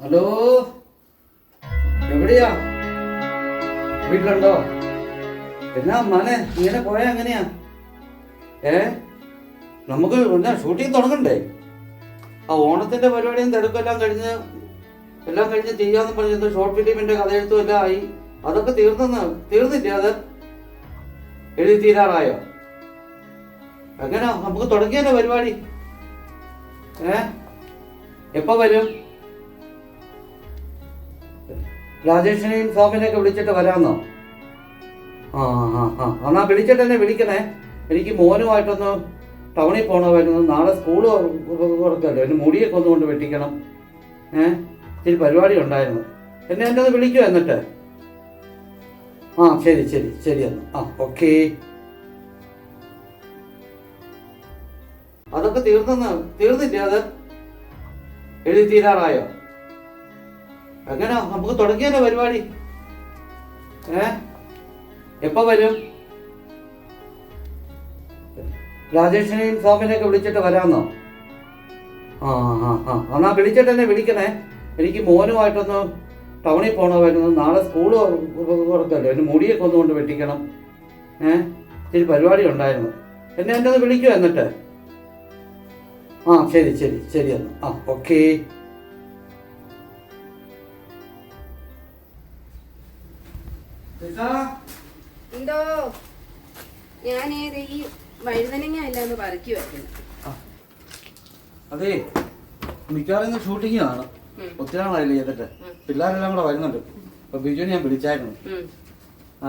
Hello? എവിടെയാ? വീട്ടിലുണ്ടോ? എന്നാ മോനെ ഇങ്ങനെ പോയാ എങ്ങനെയാ? ഏ? നമുക്ക് എന്നാ ഷൂട്ടിങ് തുടങ്ങണ്ടേ? ആ ഓണത്തിന്റെ പരിപാടിയും തിരക്കെല്ലാം കഴിഞ്ഞ് എല്ലാം കഴിഞ്ഞ് ചെയ്യാന്ന് പറഞ്ഞത് ഷോർട്ട് ഫിലിമിന്റെ കഥയെഴുത്തും എല്ലാം ആയി. അതൊക്കെ തീർന്നെന്ന് തീർന്നില്ലേ അത്? എഴുതി തീരാറായോ? എങ്ങനെ? നമുക്ക് തുടങ്ങിയല്ലോ പരിപാടി? ഏ? എപ്പോ വരും? രാജേഷിനെയും സ്വാമിനെയൊക്കെ വിളിച്ചിട്ട് വരാമെന്നോ? ആ ആ ആ. എന്നാ വിളിച്ചിട്ട് എന്നെ വിളിക്കണേ. എനിക്ക് മോനുമായിട്ടൊന്ന് ടൗണിൽ പോകണമായിരുന്നു നാളെ സ്കൂൾ തുറക്കല്ലോ? എന്നെ മുടിയൊക്കെ ഒന്ന് കൊണ്ട് വെട്ടിക്കണം. ഏ? ഇച്ചിരി പരിപാടി ഉണ്ടായിരുന്നു. എന്നെ എന്നെ ഒന്ന് വിളിക്കുമോ എന്നിട്ട്. ആ ശരി ശരി ശരി എന്നാ. ആ ഓക്കേ. അതൊക്കെ തീർന്നെന്ന് തീർന്നില്ലേ അത്? എഴുതി തീരാറായോ? എങ്ങനാ നമുക്ക് തുടങ്ങിയല്ലോ പരിപാടി. ഏ? എപ്പോ വരും? രാജേഷിനെയും സോമനെയൊക്കെ വിളിച്ചിട്ട് വരാമെന്നോ ആ ആ ആ. എന്നാ വിളിച്ചിട്ട് എന്നെ വിളിക്കണേ. എനിക്ക് മോനുമായിട്ടൊന്ന് ടൗണിൽ പോകണമായിരുന്നു നാളെ സ്കൂൾ തുറക്കല്ലോ? എന്നെ മുടിയൊക്കെ ഒന്നുകൊണ്ട് വെട്ടിക്കണം. ഏ? ഇച്ചിരി പരിപാടി ഉണ്ടായിരുന്നു. എന്നെ എന്നെ ഒന്ന് വിളിക്കുമോ എന്നിട്ട്. ആ ശരി ശരി ശരി എന്നാ. ആ ഓക്കേ. എന്തോ? ഞാനേത് ഈ വഴുതനങ്ങ അല്ലാന്ന് പറക്കി വെക്കുന്നു. അതെ മിക്കവാറും ഷൂട്ടിങ് ആണ്. ഒത്തിരി നാളായില്ലേ ചെയ്തിട്ട്. പിള്ളേരെല്ലാം കൂടെ വരുന്നുണ്ട്. അപ്പൊ ബിജുവിനെ ഞാൻ വിളിച്ചായിരുന്നു. ആ,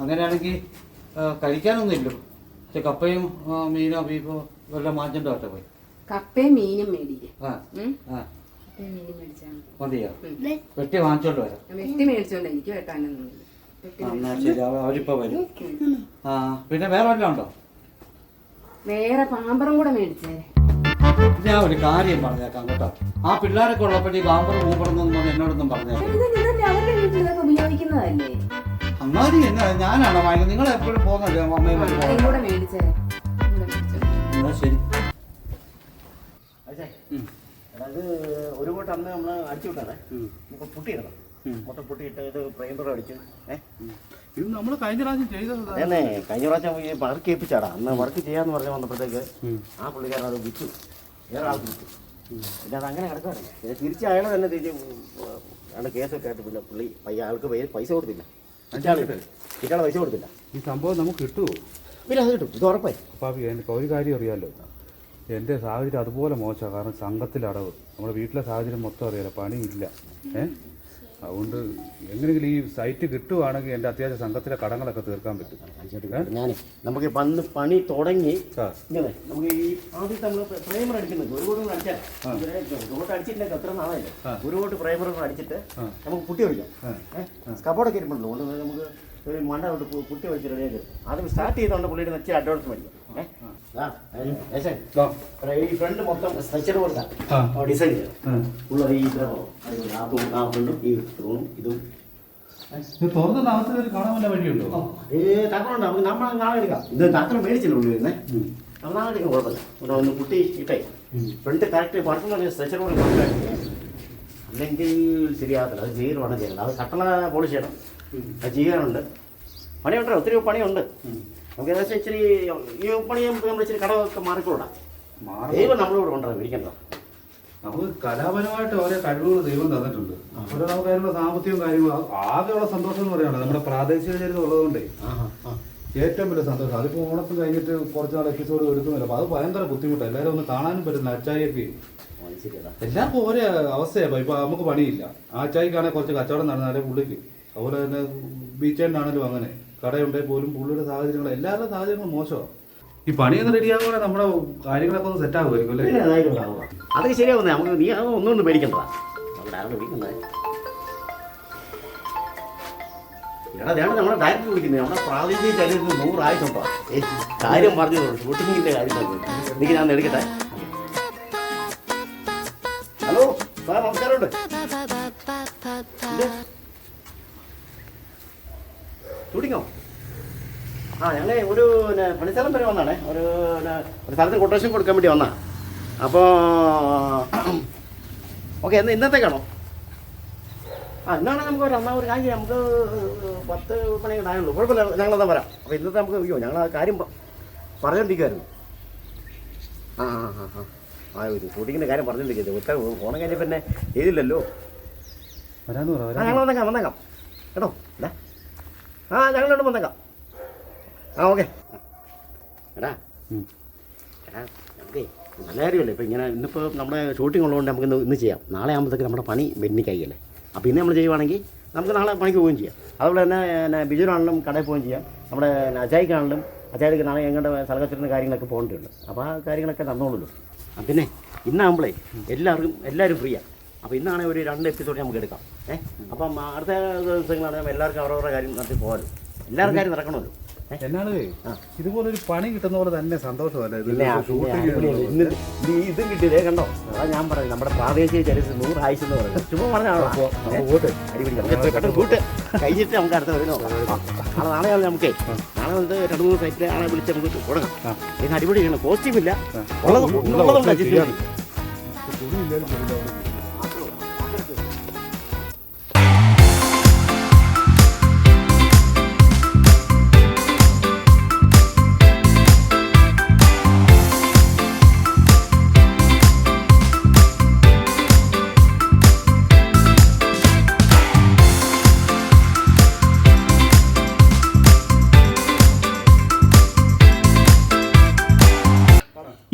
അങ്ങനെയാണെങ്കിൽ കഴിക്കാനൊന്നും ഇല്ല. പക്ഷെ കപ്പയും മീനും ബീഫോ എല്ലാം മാറ്റണ്ടോ കേട്ടോ പോയി. കപ്പയും മീനും മേടിക്കും. മതിയോ? വെട്ടി വാങ്ങിച്ചോണ്ട് വരാം. വെട്ടി മേടിച്ചോണ്ട് എനിക്ക് വെട്ടാനൊന്നുമില്ല വെട്ടി ആ, എന്നാ മേടിച്ചോണ്ട് ശരി അവരിപ്പോ വരും. ആ പിന്നെ വേറെ വല്ലതും ഉണ്ടോ? വേറെ പാമ്പറും കൂടെ മേടിച്ചേ. ഞാൻ ഒരു കാര്യം പറഞ്ഞേക്കാം കേട്ടോ. ആ പിള്ളേരൊക്കെ ഉള്ളപ്പോ ഈ ബാമ്പർ മൂപ്പറെന്നൊന്നും പറഞ്ഞ് എന്നോടൊന്നും പറഞ്ഞേക്കാം. അവരുടെ വീട്ടിൽ ഇതൊക്കെ ഉപയോഗിക്കുന്നതല്ലേ? അങ്ങാടി എന്നാ ഞാനാണോ വാങ്ങിക്കുന്നത് നിങ്ങൾ എപ്പോഴും പോകുന്നല്ലേ അമ്മയും കൂടെ മേടിച്ചേ. മേടിച്ചോ. എന്നാ ശരി. ഒരു കൂട്ടം അന്ന് നമ്മൾ അടിച്ചു വിട്ടാണേ. ഇപ്പൊ പൊട്ടിയിടണം. മൊത്തം പൊട്ടിയിട്ട് ഇത് പ്രൈമർ അടിച്ചു. ഏഹ് ഇത് നമ്മൾ കഴിഞ്ഞ പ്രാവശ്യം ചെയ്തത് അതന്നെ കഴിഞ്ഞ പ്രാവശ്യം ഈ വർക്ക് ഏൽപ്പിച്ചാടാ അന്ന് വർക്ക് ചെയ്യാന്ന് പറഞ്ഞ് വന്നപ്പോഴത്തേക്ക് ആ പുള്ളിക്കാരൻ അത് വിറ്റു വേറെ ആൾക്ക് വിറ്റു പിന്നെ അത് അങ്ങനെ കിടക്കാറില്ല പിന്നെ തിരിച്ച് അയാൾ തന്നെ തിരിച്ച് ആണ് കേസൊക്കെ ആയിട്ട് പിന്നെ പുള്ളി പയ്യ ആൾക്ക് പൈ- പൈസ കൊടുത്തില്ല. ഇറ്റാളെ പൈസ കൊടുത്തില്ല. ഈ സംഭവം നമുക്ക് കിട്ടുമോ പിന്നെ അത് കിട്ടും. ഇത് ഉറപ്പായി. പാപ്പി എനിക്ക് ഒരു കാര്യം അറിയാമല്ലോ എന്റെ സാഹചര്യം അതുപോലെ മോശമാണ്. കാരണം സംഘത്തിലടവ് നമ്മുടെ വീട്ടിലെ സാഹചര്യം മൊത്തം അറിയാലോ. പണിയില്ല. ഏ? അതുകൊണ്ട് എങ്ങനെയെങ്കിലും ഈ സൈറ്റ് കിട്ടുവാണെങ്കിൽ എന്റെ അത്യാവശ്യ സംഘത്തിലെ കടങ്ങളൊക്കെ തീർക്കാൻ പറ്റും. ഞാൻ നമുക്ക് വന്ന് പണി തുടങ്ങി നമുക്ക് ഈ ആദ്യത്തെ നമ്മൾ പ്രൈമർ അടിക്കുന്നത് ഒരു കോട്ട് അടിച്ചാൽ കോട്ട് അടിച്ചിട്ടില്ല എത്ര നാളായില്ല? ഒരു കോട്ട് പ്രൈമർ അടിച്ചിട്ട് നമുക്ക് പുട്ടി ഒഴിക്കാം. കബോർഡൊക്കെ ഇരിപ്പുണ്ടല്ലോ അതുകൊണ്ട് നമുക്ക് ഒരു മണ്ട കൊണ്ട് പു- വെച്ച് റെഡിയാക്കി ആദ്യം സ്റ്റാർട്ട് ചെയ്തുകൊണ്ട് പുള്ളിയുടെ വെച്ച് അഡ്വാൻസ് മേടിക്കാം ഏഹ്? ആ, അതിന് ശേഷം ആ. ഈ ഫ്രണ്ട് മൊത്തം സ്ട്രക്ചർ. ഡിസൈൻ ഈ ഇത്ര ആ തൂ- ആ ഫ്രണ്ടും ഈ തൂണും ഇതും. ഇത് തുറന്ന താമസത്തിൽ കാണാൻ വല്ല വഴിയുണ്ടോ? ഏ നമുക്ക് നമ്മൾ നാളെ എടുക്കാം. ഇത് മേടിച്ചില്ല ഉള്ളു നമ്മൾ നാളെ എടുക്കാം കുഴപ്പമില്ല. ഇവിടെ ഒന്ന് കുട്ടി ഇട്ടേ. ഫ്രണ്ട് കറക്റ്റ് വർക്കിനുള്ള സ്ട്രെച്ചർ കൂടെ കൊണ്ടുവരാം അല്ലെങ്കിൽ ശരിയാകത്തില്ല. അത് ചെയ്യണം. അത് കട്ടള പോളിഷ് ചെയ്യണം. അത് ചെയ്യാനുണ്ട് പണിയുണ്ട് ഒത്തിരി പണിയുണ്ട്. നമുക്ക് ഏകദേശം ഇച്ചിരി ഈ പണിയും നമ്മൾ ഇച്ചിരി കടമൊക്കെ മാറിക്കൊള്ളാം ദൈവം നമ്മളോട് കൊണ്ടുവരാം വിളിക്കണ്ട? നമുക്ക് കലാപരമായിട്ട് ഓരോ കഴിവുകൾ ദൈവം തന്നിട്ടുണ്ട്. അപ്പോൾ നമുക്ക് അതിനുള്ള സാമ്പത്തികവും കാര്യങ്ങളും ആകെയുള്ള സന്തോഷം എന്ന് പറയുന്നത് നമ്മുടെ പ്രാദേശിക ചരിത്രം ഉള്ളതുകൊണ്ടേ. ഏറ്റവും വലിയ സന്തോഷം. അതിപ്പോൾ ഓണത്തിന് കഴിഞ്ഞിട്ട് കുറച്ച് നാൾ എപ്പിസോഡ് എടുക്കുന്നില്ല. അപ്പോൾ അത് ഭയങ്കര ബുദ്ധിമുട്ടാണ് എല്ലാവരും ഒന്ന് കാണാനും പറ്റുന്ന അച്ചാരിയൊക്കെ എല്ലാവർക്കും ഒരേ അവസ്ഥയാണ് ഇപ്പൊ നമുക്ക് പണിയില്ല. ആച്ചായിക്കാണെങ്കിൽ കുറച്ച് കച്ചവടം നടന്നാലേ പുള്ളിക്ക്. അതുപോലെ തന്നെ ബീച്ചേണ്ടാണെങ്കിലും അങ്ങനെ. കടയുണ്ടെങ്കിൽ പോലും പുള്ളിയുടെ സാഹചര്യങ്ങൾ എല്ലാവരുടെ സാഹചര്യങ്ങളും മോശമാണ്. ഈ പണിയൊന്ന് റെഡിയാകുമ്പോൾ നമ്മുടെ കാര്യങ്ങളൊക്കെ ഒന്ന് സെറ്റ് ആകുമായിരിക്കും അല്ലേ? അതൊക്കെ ശരിയാവുന്നേ. നമുക്ക് നീ അത് ഒന്നുകൊണ്ട് കാര്യം പറഞ്ഞു ഞാൻ എടുക്കട്ടെ? ഹലോ സാർ നമസ്കാരമുണ്ട്. ആ ഞങ്ങൾ ഒരു പണിസ്ഥലം വരെ വന്നാണേ. ഒരു ഒരു സ്ഥലത്ത് കൊട്ടേഷൻ കൊടുക്കാൻ വേണ്ടി വന്നാ. അപ്പോൾ ഓക്കെ എന്നാ ഇന്നത്തേക്കാണോ? ആ എന്നാണ് നമുക്ക് ഒരു അന്നാ ഒരു കാര്യം. നമുക്ക് പത്ത് മണി ഉണ്ടായുള്ളൂ കുഴപ്പമില്ല ഞങ്ങളെന്താ വരാം. അപ്പോൾ ഇന്നത്തെ നമുക്ക് അയ്യോ ഞങ്ങൾ ആ കാര്യം പറഞ്ഞുകൊണ്ടിരിക്കുമായിരുന്നു പറഞ്ഞോണ്ടിരിക്കുമായിരുന്നു ആ ആ ആ ആ. ആ ഒരു ഷൂട്ടിങ്ങിന്റെ കാര്യം പറഞ്ഞോണ്ടിരിക്കുന്നത് ഒറ്റ ഓണം കഴിഞ്ഞ പിന്നെ ചെയ്തില്ലല്ലോ. വരാന്ന് പറ ആ ഞങ്ങൾ വന്നേക്കാം വന്നേക്കാം. കേട്ടോ? അല്ലേ ആ ഞങ്ങളോട് വന്നേക്കാം. ആ ഓക്കെ. എടാ. എടാ നമുക്ക് നല്ല കാര്യമല്ലേ? ഇപ്പോൾ ഇങ്ങനെ ഇന്നിപ്പോൾ നമ്മുടെ ഷൂട്ടിംഗ് ഉള്ളതുകൊണ്ട് നമുക്ക് ഇന്ന് ഇന്ന് ചെയ്യാം. നാളെ ആകുമ്പോഴത്തേക്ക് നമ്മുടെ പണി വെന്നിക്കായില്ലേ? അപ്പോൾ ഇന്ന് നമ്മൾ ചെയ്യുവാണെങ്കിൽ നമുക്ക് നാളെ പണിക്ക് പോവുകയും ചെയ്യാം. അതുപോലെ തന്നെ പിന്നെ ബിജുനാണെങ്കിലും കടയിൽ പോവുകയും ചെയ്യാം. നമ്മുടെ അജായിക്കാണെങ്കിലും അജായിക്ക് നാളെ ഞങ്ങളുടെ സ്ഥലത്തിരുന്ന കാര്യങ്ങളൊക്കെ പോകേണ്ടതുണ്ട് അപ്പോൾ ആ കാര്യങ്ങളൊക്കെ തന്നോളൂ പിന്നെ ഇന്നാകുമ്പോഴേ എല്ലാവർക്കും എല്ലാവരും ഫ്രീയാണ് അപ്പോൾ ഇന്നാണെങ്കിൽ ഒരു രണ്ട് എപ്പിസോഡ് നമുക്ക് എടുക്കാം. ഏഹ് അപ്പം അടുത്ത ദിവസങ്ങളാണെങ്കിൽ എല്ലാവർക്കും അവരവരുടെ കാര്യം നടത്തി പോകാമല്ലോ എല്ലാവരുടെ കാര്യം നടക്കണമല്ലോ. എന്നാണ്. ഇതുപോലെ ഒരു പണി കിട്ടുന്ന പോലെ തന്നെ സന്തോഷമല്ലേ? ഇത് കിട്ടിയതേ കണ്ടോ? അതാ ഞാൻ പറയുന്നത്. നമ്മുടെ പ്രാദേശിക ചരിത്രം നൂറ് ആയിസ് എന്ന് പറയുന്നത്. ചുമ്മാ പറഞ്ഞാണോ അടിപൊളി കൂട്ട് കഴിഞ്ഞിട്ട് നമുക്ക് അടുത്ത വരുന്നോ? നാളെ നാളെയാണ് നമുക്ക്. നാളെ വന്നിട്ട് രണ്ട് മൂന്ന് സൈറ്റിൽ ആളെ വിളിച്ച് നമുക്ക് തുടങ്ങാം. ഇതിന് അടിപൊളിയാണ്. കോസ്റ്റ്യൂം ഇല്ല. ഉള്ളത് ഉള്ളതുകൊണ്ട്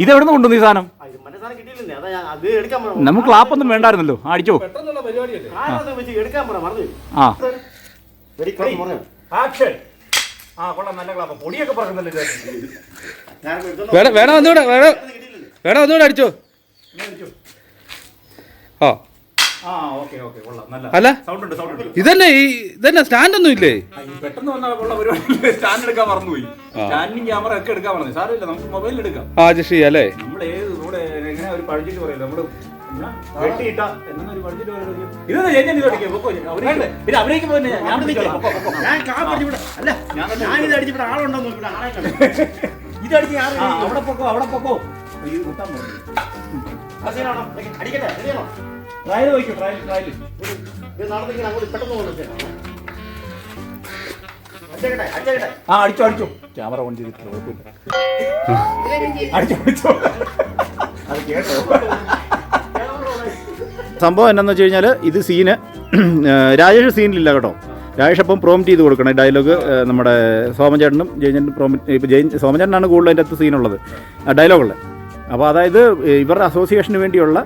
ഇതെവിടെ നിന്ന് കൊണ്ടുവന്നു ഈ സാധനം? നമുക്ക് ക്ലാപ്പൊന്നും വേണ്ടായിരുന്നല്ലോ. അടിച്ചോ. ആ വെരി ക്ലോസ് പറഞ്ഞു ആക്ഷൻ. ആ കൊള്ളാം നല്ല ക്ലാപ്പ് പൊടിയൊക്കെ പറക്കുന്നല്ലോ ഞാൻ എടുത്തോണ്ട് വേണം വേണം ഒന്നുകൂടെ വേണം. വേണം ഒന്നുകൂടെ അടിച്ചോ. ആ. അല്ല? സൗണ്ട് ഉണ്ട് സൗണ്ട് ഉണ്ട്. ഇതന്നെ ഈ ഇതന്നെ സ്റ്റാൻഡ് ഒന്നും ഇല്ലേ? പെട്ടെന്ന് പരിപാടി സ്റ്റാൻഡ് എടുക്കാൻ മറന്നുപോയി. സ്റ്റാൻഡിങ് ക്യാമറ ഒക്കെ എടുക്കാൻ പറഞ്ഞു സാരമില്ല നമുക്ക് മൊബൈലിൽ എടുക്കാം. ആ അല്ലേ? നമ്മൾ ഏത് എങ്ങനെ ഒരു പറയല്ലോ നമ്മൾ അവിടെ പൊക്കോ അവിടെ പൊക്കോ. അടിക്കട്ടെ ശരിയാണോ ട്രയൽ വയ്ക്കും ട്രയൽ ട്രയൽ നാളത്തേക്ക് അങ്ങോട്ട് പെട്ടെന്ന് കൊണ്ടുവച്ചേക്കാം അടിച്ചേക്കട്ടെ അടിച്ചേക്കട്ടെ. ആ അടിച്ചോ അടിച്ചോ. ക്യാമറ ഓൺ ചെയ്തിട്ടില്ല കുഴപ്പമില്ല അടിച്ചോ അടിച്ചോ. അത് കേട്ടോ. സംഭവം എന്നാന്ന് വെച്ച് കഴിഞ്ഞാൽ ഇത് സീന് രാജേഷ് സീനിലില്ല കേട്ടോ. രാജേഷ് അപ്പം പ്രോമിറ്റ് ചെയ്ത് കൊടുക്കണം. ഡയലോഗ് നമ്മുടെ സോമചേട്ടനും ജയചേട്ടനും പ്രോമിറ്റ് ഇപ്പോൾ ജയൻ സോമചേട്ടനാണ് കൂടുതൽ അതിന്റെ അകത്ത് സീനുള്ളത് ഡയലോഗുള്ളത് അപ്പോൾ അതായത് ഇവരുടെ അസോസിയേഷന് വേണ്ടിയുള്ള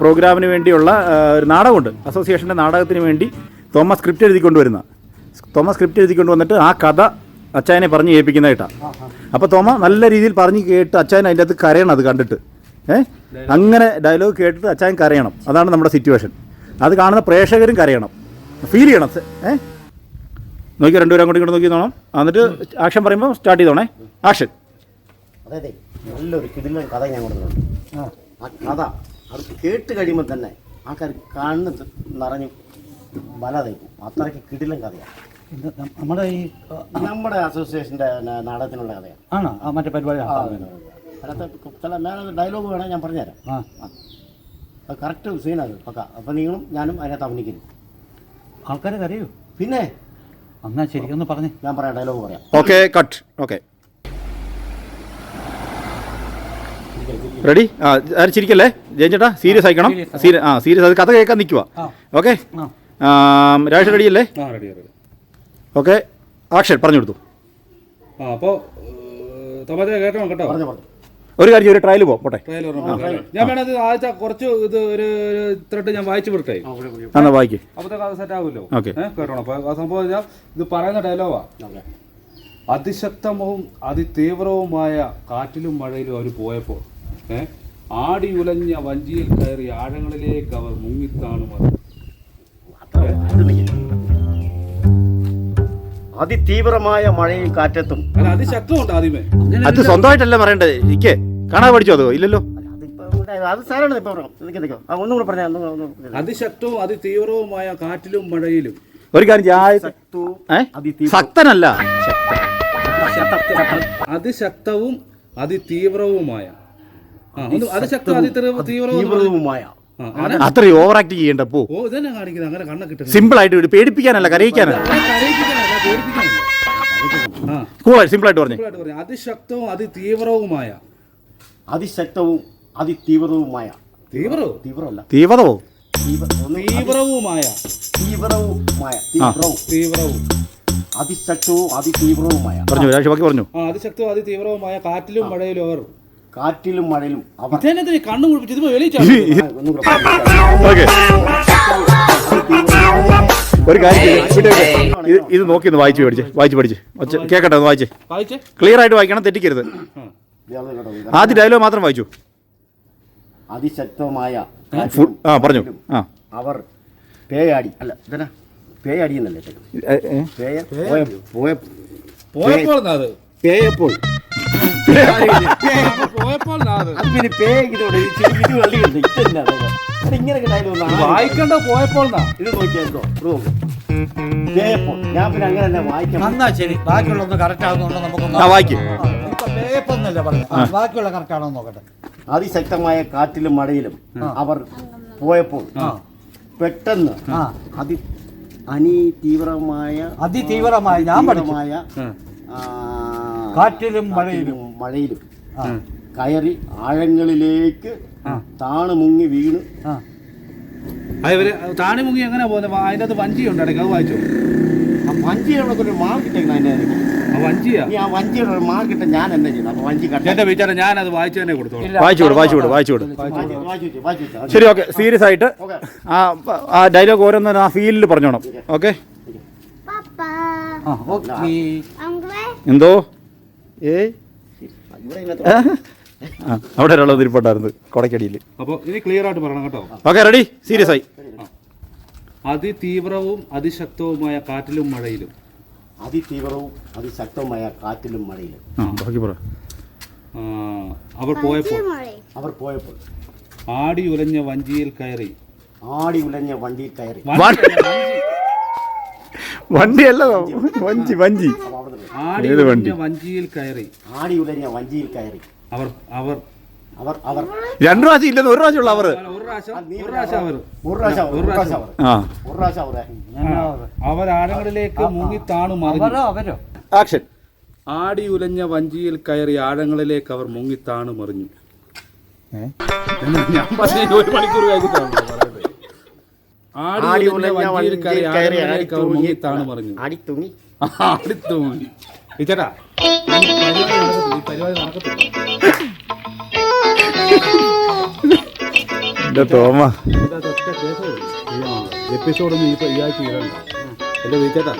പ്രോഗ്രാമിന് വേണ്ടിയുള്ള ഒരു നാടകമുണ്ട്. അസോസിയേഷന്റെ നാടകത്തിന് വേണ്ടി തോമസ് സ്ക്രിപ്റ്റ് എഴുതിക്കൊണ്ട് വരുന്ന തോമസ് സ്ക്രിപ്റ്റ് എഴുതിക്കൊണ്ട് വന്നിട്ട് ആ കഥ അച്ചായനെ പറഞ്ഞ് ഏൽപ്പിക്കുന്നതായിട്ടാണ് അപ്പോൾ തോമ നല്ല രീതിയിൽ പറഞ്ഞ് കേട്ട് അച്ചായൻ അതിന്റെ അകത്ത് കരയണം അത് കണ്ടിട്ട്. ഏഹ് അങ്ങനെ ഡയലോഗ് കേട്ടിട്ട് അച്ചായൻ കരയണം. അതാണ് നമ്മുടെ സിറ്റുവേഷൻ. അത് കാണുന്ന പ്രേക്ഷകരും കരയണം. ഫീൽ ചെയ്യണം. ഏഹ് നോക്കി രണ്ടുപേരും അങ്ങോട്ടും ഇങ്ങോട്ട് നോക്കി നോണം എന്നിട്ട് ആക്ഷൻ പറയുമ്പോൾ സ്റ്റാർട്ട് ചെയ്തോണേ. ആക്ഷൻ. അതെ നല്ലൊരു കിടിലൻ കഥ ഞാൻ കൊടുക്കുന്നുണ്ട് ആ കഥ. അത് കേട്ട് കഴിയുമ്പോൾ തന്നെ ആൾക്കാർ കണ്ണ് നിറഞ്ഞു വല തയ്ക്കും അത്രയ്ക്ക് കിടിലും കഥയാണ് നമ്മുടെ ഈ നമ്മുടെ അസോസിയേഷന്റെ നാടകത്തിനുള്ള കഥയാണ് ആണോ? ആ മറ്റേ പരിപാടി അതിനകത്ത് ചില മേലെ ഡയലോഗ് വേണേൽ ഞാൻ പറഞ്ഞുതരാം. ആ. അത് കറക്റ്റ് സീനത് പക്ക. അപ്പം നിങ്ങളും ഞാനും അതിനകത്ത് അഭിനയിക്കുന്നു ആൾക്കാരെ കറിയോ പിന്നെ? എന്നാ ശരിക്കൊന്ന് പറഞ്ഞു. ഞാൻ പറയാം ഡയലോഗ് പറയാം. ഓക്കെ കട്ട് ഓക്കെ റെഡി ആ ആരും ചിരിക്കല്ലേ ജയൻ ചേട്ടാ സീരിയസ് ആയിക്കണം? സീരിയസ് ആ. സീരിയസ് അത് കഥ കേൾക്കാൻ നിൽക്കുക. ഓക്കെ ആ. രാജേഷ് റെഡി അല്ലേ? ഓക്കെ ആക്ഷൻ പറഞ്ഞു കൊടുത്തു. ആ അപ്പോ തോമസ് കേട്ടോ കേട്ടോ. ഒരു കാര്യം ഒരു ട്രയൽ പോകാം പോട്ടെ. ഞാൻ വേണത് ആഴ്ച കുറച്ച് ഇത് ഒരു ത്രെഡ് ഞാൻ വായിച്ചു വിടട്ടെ. വായിക്ക്. അപ്പോഴത്തേക്ക് അത് സെറ്റ് ആകുമല്ലോ കേട്ടോ അപ്പൊ ആ സംഭവം ഇത് പറയുന്ന ഡയലോഗാ ഓക്കെ അതിശക്തവും അതിതീവ്രവുമായ കാറ്റിലും മഴയിലും അവർ പോയപ്പോൾ ആടി ഉലഞ്ഞ വഞ്ചിയിൽ കയറി ആഴങ്ങളിലേക്ക് അവർ മുങ്ങിത്താണു. അതിതീവ്രമായ മഴയും കാറ്റത്തും. അതിശക്തമുണ്ട് ആദ്യമേ അത് സ്വന്തമായിട്ടല്ല പറയണ്ടേ എനിക്ക് കാണാൻ പഠിച്ചോ അതോ? ഇല്ലല്ലോ. അതിശക്തവും അതിതീവ്രവുമായ കാറ്റിലും മഴയിലും. ഒരു കാര്യം ശക്തനല്ല. അതിശക്തവും അതിതീവ്രവുമായ തീവ്രവുമായ അത്രയും ഓവർ ആക്ട് ചെയ്യണ്ട പോ. സിമ്പിൾ ആയിട്ട് വിട് പേടിപ്പിക്കാനല്ല കരയിക്കാനല്ല. കൂളായിട്ട് സിമ്പിൾ ആയിട്ട് പറഞ്ഞു. അതിശക്തവും അതിതീവ്രവുമായ. അതിശക്തവും അതിതീവ്രവുമായ. തീവ്രവും? തീവ്രമല്ല തീവ്രവുമായ. തീവ്രവുമായ. തീവ്രവും. തീവ്രവും. അതിശക്തവും അതിതീവ്രവുമായ. പറഞ്ഞു രാജേഷ് ബാക്കി പറഞ്ഞു. അതിശക്തവും അതിതീവ്രവുമായ കാറ്റിലും മഴയിലും അവർ കാറ്റിലും മഴയിലും അവർ കണ്ണു കുടിപ്പിച്ച് ഇത് ഒരു കാര്യം. ഇത് ഇത് നോക്കി ഒന്ന് വായിച്ചു പഠിച്ച് വായിച്ചു പഠിച്ച്. ഒച്ച കേക്കട്ടെ ഒന്ന് വായിച്ച്. വായിച്ചേ. ക്ലിയർ ആയിട്ട് വായിക്കണം തെറ്റിക്കരുത്. ആദ്യ ഡയലോഗ് മാത്രം വായിച്ചു? അതിശക്തമായ ഫുൾ ആ പറഞ്ഞു. ആ. അവർ പേയാടി അല്ല ഇതന്നെ? പേയാടി എന്നല്ലേ. പേയ പോയ പോയ പോയപ്പോൾ പേയപ്പോൾ. പോയപ്പോൾ അത് പിന്നെ ഇത് ഇങ്ങനെ കിട്ടായാലും വായിക്കണ്ട പോയപ്പോൾ ഇത് നോക്കിയാലോ ഇത് നോക്ക്. പേയപ്പോൾ. ഞാൻ പിന്നെ അങ്ങനെ തന്നെ വായിക്കണം എന്നാ ശരി ബാക്കിയുള്ളതൊന്ന് കറക്റ്റ് ആകുന്നുണ്ടോ നമുക്കൊന്ന് ആ വായിക്ക്. വേപ്പെന്നല്ല പറഞ്ഞു ബാക്കിയുള്ള കറക്റ്റ് ആണോ എന്ന് നോക്കട്ടെ. അതിശക്തമായ കാറ്റിലും മഴയിലും അവർ പോയപ്പോൾ പെട്ടെന്ന് അതി അനീതീവ്രമായ അതിതീവ്രമായ ഞാൻ പഠിച്ചു. തീവ്രമായ, ആ, കാറ്റിലും മഴയിലും. മഴയിലും. കയറി ആഴങ്ങളിലേക്ക് താണു മുങ്ങി വീണ്. ഇവർ താണി മുങ്ങി എങ്ങനെ പോകുന്നത് അതിനകത്ത് അത് വഞ്ചിയുണ്ട് ഇടയ്ക്ക് അത് വായിച്ചോ. ആ വഞ്ചിയുടെ ഒരു വഞ്ചിയാ? ഈ ആ വഞ്ചിയുടെ ഒരു ഞാൻ എന്താ ചെയ്യുന്നത്? അപ്പൊ വഞ്ചി കട്ട എന്റെ വിചാരം ഞാൻ അത് വായിച്ചു തന്നെ കൊടുത്തോളാം. വായിച്ചു വിട് വായിച്ചു വിട് വായിച്ചു വിട് വായിച്ചു വായിച്ചു വായിച്ചു വായിച്ചു. ശരി ഓക്കെ സീരിയസ് ആയിട്ട് ആ ആ ഡയലോഗ് ഓരോന്നും ആ ഫീലിൽ പറഞ്ഞോണം. ഓക്കെ? എന്തോ? ഏ? ഇവിടെ ഇതിനകത്ത് ആ അവിടെ ഒരാളെ തിരിപ്പുണ്ടായിരുന്നു കൊടക്കടിയിൽ അപ്പോൾ ഇനി ക്ലിയർ ആയിട്ട് പറയണം കേട്ടോ. ഓക്കെ റെഡി സീരിയസ് ആയി. അതിതീവ്രവും അതിശക്തവുമായ കാറ്റിലും മഴയിലും. അതിതീവ്രവും അതിശക്തവുമായ കാറ്റിലും മഴയിലും. ബാക്കി പറ. ആ, അവർ പോയപ്പോൾ അവർ പോയപ്പോൾ. ആടി ഉലഞ്ഞ വഞ്ചിയിൽ കയറി. ആടി ഉലഞ്ഞ വണ്ടിയിൽ കയറി. വണ്ടിയല്ല വഞ്ചി വഞ്ചി. നിന്ന് ആടി ഉലഞ്ഞ വഞ്ചിയിൽ കയറി. ആടി ഉലഞ്ഞ വഞ്ചിയിൽ കയറി. അവർ അവർ. അവർ അവർ. രണ്ടു പ്രാവശ്യം ഇല്ലെന്ന് ഒരു പ്രാവശ്യം ഉള്ള അവർ. ആഴങ്ങളിലേക്ക് മുങ്ങി താണു മറിഞ്ഞു. അവരോ അവരോ? ആക്ഷൻ ആടി ഉലഞ്ഞ വഞ്ചിയിൽ കയറി ആഴങ്ങളിലേക്ക് അവർ മുങ്ങി താണു മറിഞ്ഞു. ഞാൻ പറഞ്ഞ ഒരു മണിക്കൂർ കഴിഞ്ഞിട്ടാണ്. ആടി ഉലഞ്ഞ വഞ്ചിയിൽ കയറി പരിപാടി നടക്കത്തില്ല തോമ. എപ്പിസോഡൊന്നും ഇപ്പൊ ഇയാൾക്ക് ഇടണ്ട. എന്റെ വീച്ചേട്ടാ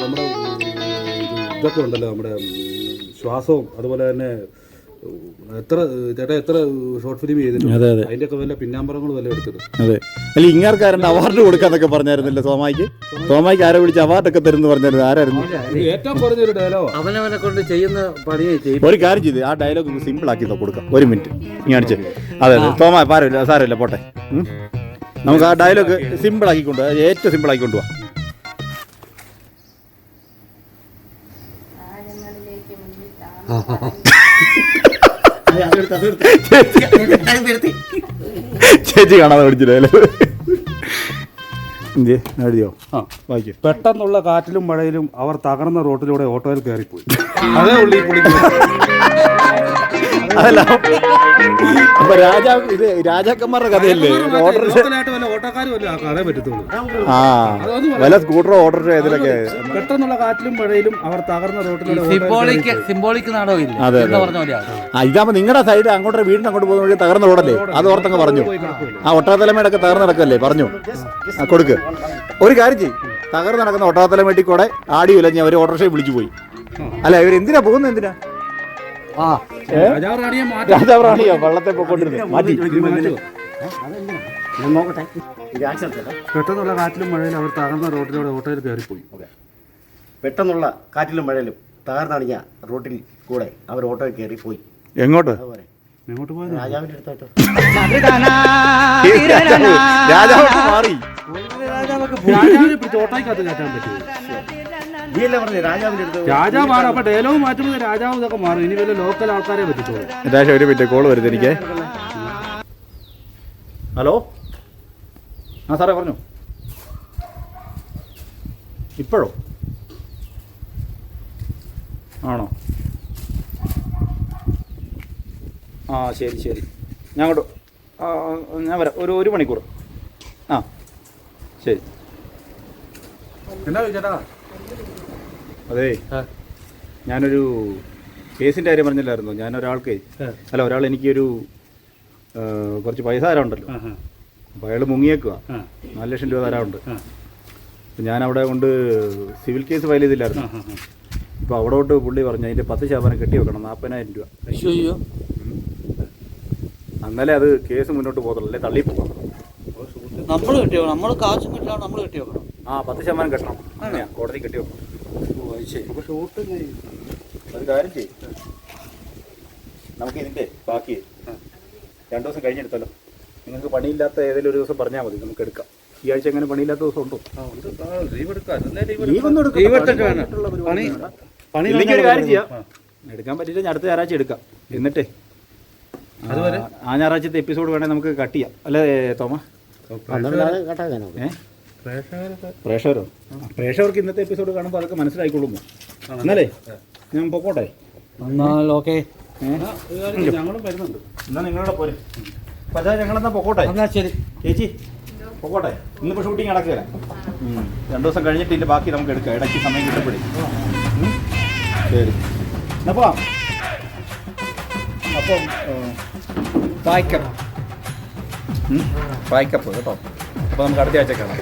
നമ്മുടെ ഇതൊക്കെ ഉണ്ടല്ലോ നമ്മുടെ ശ്വാസവും അതുപോലെ തന്നെ എത്ര ചേട്ടാ എത്ര ഷോർട്ട് ഫിലിം ചെയ്തിട്ടുണ്ട്? അതെ. അതിന്റെ ഒക്കെ വല്ല പിന്നാമ്പറങ്ങൾ വല്ല എടുത്തിട്ട് അതെ. അല്ല ഇങ്ങാർക്കാരന്റെ അവാർഡ് കൊടുക്കാന്നൊക്കെ പറഞ്ഞായിരുന്നല്ലോ സോമായിക്ക്? സോമായിക്ക് ആരെ വിളിച്ച് അവാർഡൊക്കെ തരുന്നു പറഞ്ഞായിരുന്നു? ആരായിരുന്നു? ഇത് ഏറ്റവും കുറഞ്ഞൊരു ഡയലോഗ് അവനവനെ കൊണ്ട് ചെയ്യുന്ന പണിയെ ചെയ്യും ഒരു കാര്യം ചെയ്ത് ആ ഡയലോഗ് സിമ്പിൾ ആക്കി കൊടുക്കാം. ഒരു മിനിറ്റ് ഇങ്ങനെ അടിച്ച്. അതെ അതെ. തോമ പാരമില്ല സാരമില്ല പോട്ടെ. നമുക്ക് ആ ഡയലോഗ് സിമ്പിൾ ആക്കി കൊണ്ടുപോകാം ഏറ്റവും സിമ്പിൾ ആക്കി കൊണ്ടുപോകാം ha ha അതെടുത്ത് ചേച്ചി കാണാതെ പഠിച്ച ഡയലോഗ് എന്ത് എഴുതിയോ ആ വായിക്കോ. പെട്ടെന്നുള്ള കാറ്റിലും മഴയിലും അവർ തകർന്ന റോട്ടിലൂടെ ഓട്ടോയിൽ കയറിപ്പോയി. അതേ ഉള്ളി പുള്ളി അതല്ല. അപ്പൊ രാജാ ഇത് രാജാക്കന്മാരുടെ കഥയല്ലേ? അതേ ആ വല്ല സ്കൂട്ടറോ ഓർഡറോ ഏതിലൊക്കെ? പെട്ടെന്നുള്ള കാറ്റിലും മഴയിലും അവർ തകർന്ന റോട്ടിലൂടെ സിംബോളിക്. സിംബോളിക് നാടകമില്ല അതെ, എന്ന് അതെ. ആ ഇതാകുമ്പോ നിങ്ങളുടെ സൈഡ് അങ്ങോട്ട് വീടിന് അങ്ങോട്ട് പോകുന്ന വഴി തകർന്ന റോഡല്ലേ? അത് ഓർത്തങ്ങ് പറഞ്ഞു. ആ ഒട്ടാത്തലമേടൊക്കെ തകർന്ന് നടക്കല്ലേ? പറഞ്ഞു. ആ കൊടുക്ക്. ഒരു കാര്യം ചെയ്യും. തകർന്ന് നടക്കുന്ന ഒട്ടാത്തലമേട്ടിൽ കൂടെ ആടി ഉലഞ്ഞ് അവർ ഓട്ടോറിക്ഷയെ വിളിച്ചു പോയി. അല്ല ഇവർ എന്തിനാ പോകുന്നത് എന്തിനാ? ആ. രാജാവ് റാണിയെ വള്ളത്തെ മാറ്റി. നോക്കട്ടെ. പെട്ടെന്നുള്ള കാറ്റിലും മഴയിലും അവർ തകർന്ന റോട്ടിലൂടെ ഓട്ടോയിൽ കയറിപ്പോയി. പെട്ടെന്നുള്ള കാറ്റിലും മഴയിലും തകർന്നടിഞ്ഞ റോട്ടിൽ കൂടെ അവർ ഓട്ടോയിൽ കയറി പോയി എങ്ങോട്ട് എങ്ങോട്ട് പോയത് രാജാവിന്റെ അടുത്തോട്ട്. രാജാവ് രാജാവ് മാറി. രാജാവിനെ പിടിച്ച് ഓട്ടോയ്ക്കകത്ത് കയറ്റാൻ പറ്റുമോ? നീ അല്ലേ പറഞ്ഞു രാജാവിന്റെ അടുത്ത് രാജാവ് മാറും അപ്പൊ ഡയലോഗ് മാറ്റുന്നത് രാജാവ് ഇതൊക്കെ മാറും. ഇനി വല്ല ലോക്കൽ ആൾക്കാരെ പറ്റിച്ചോളൂ രാജ ഒരു മിനിറ്റ് കോൾ വരുന്നത് എനിക്ക്. ഹലോ? ആ സാറേ പറഞ്ഞു. ഇപ്പോഴോ? ആണോ? ആ ശരി ശരി. ഞാൻ അങ്ങോട്ട് ഞാൻ വരാം. ഒരു ഒരു മണിക്കൂർ. ആ ശരി. എന്നാ ചേട്ടാ? അതേ. ഞാനൊരു കേസിന്റെ കാര്യം പറഞ്ഞില്ലായിരുന്നു? ഞാനൊരാൾക്ക് അല്ല ഒരാൾ എനിക്കൊരു കുറച്ച് പൈസ തരാനുണ്ടല്ലോ. അപ്പോൾ അയാൾ മുങ്ങിയേക്കുക നാല് ലക്ഷം രൂപ തരാറുണ്ട് അപ്പം ഞാൻ അവിടെ കൊണ്ട് സിവിൽ കേസ് ഫയൽ ചെയ്തില്ലായിരുന്നു. ഇപ്പോൾ അവിടോട്ട് പുള്ളി പറഞ്ഞു അതിന്റെ പത്ത് ശതമാനം കെട്ടി വെക്കണം നാൽപ്പതിനായിരം രൂപ അയ്യോ. എന്നാലേ അത് കേസ് മുന്നോട്ട് പോകത്തുള്ളൂ അല്ലേ? തള്ളി പോകാം. നമ്മൾ കെട്ടിയോ നമ്മൾ കാശ് നമ്മൾ ആ പത്ത് ശതമാനം കെട്ടണം. അങ്ങനെയാ കോടതി കെട്ടി വെക്കണം ഓ അത് ശരി. അപ്പോൾ ഷൂട്ട് ഒരു കാര്യം ചെയ്യും. നമുക്ക് ഇതിന്റെ ബാക്കി രണ്ടു ദിവസം കഴിഞ്ഞെടുത്തല്ലോ നിങ്ങൾക്ക് പണിയില്ലാത്ത ഏതെങ്കിലും ഒരു ദിവസം പറഞ്ഞാൽ മതി. നമുക്ക് എടുക്കാം. ഈ ആഴ്ച എങ്ങനെ പണിയില്ലാത്ത ദിവസം ഉണ്ടോ? ലീവ് എടുക്കാം. ഒരു കാര്യം ചെയ്യാം. എടുക്കാൻ പറ്റില്ല ഞാൻ അടുത്ത ഞായറാഴ്ച എടുക്കാം. എന്നിട്ടേ അതുവരെ? ആ, ഞായറാഴ്ചത്തെ എപ്പിസോഡ് വേണേൽ നമുക്ക് കട്ട് ചെയ്യാം. അല്ലേ തോമ? പ്രേക്ഷകരോ? പ്രേക്ഷകർക്ക് ഇന്നത്തെ എപ്പിസോഡ് കാണുമ്പോൾ അതൊക്കെ മനസ്സിലായിക്കൊള്ളുന്നു എന്നാലേ ഞാൻ പൊക്കോട്ടെ? എന്നാൽ ഓക്കെ? ഞങ്ങളും വരുന്നുണ്ട്. എന്നാ നിങ്ങളുടെ പോരെ. പക്ഷേ ഞങ്ങളെന്നാ പൊക്കോട്ടെ? എന്നാ ശരി. ചേച്ചി പൊക്കോട്ടെ. ഇന്നിപ്പോൾ ഷൂട്ടിംഗ് നടക്കുകയില്ല? രണ്ടു ദിവസം കഴിഞ്ഞിട്ട് ഇതിന്റെ ബാക്കി നമുക്ക് എടുക്കാം. ഇടയ്ക്ക് സമയം കിട്ടപ്പെടും ശരി. എന്നാ പോവാം. അപ്പം വായിക്കാം വായിക്കപ്പ് കേട്ടോ. അപ്പോൾ നമുക്ക് അടുത്ത ആഴ്ച കാണാം.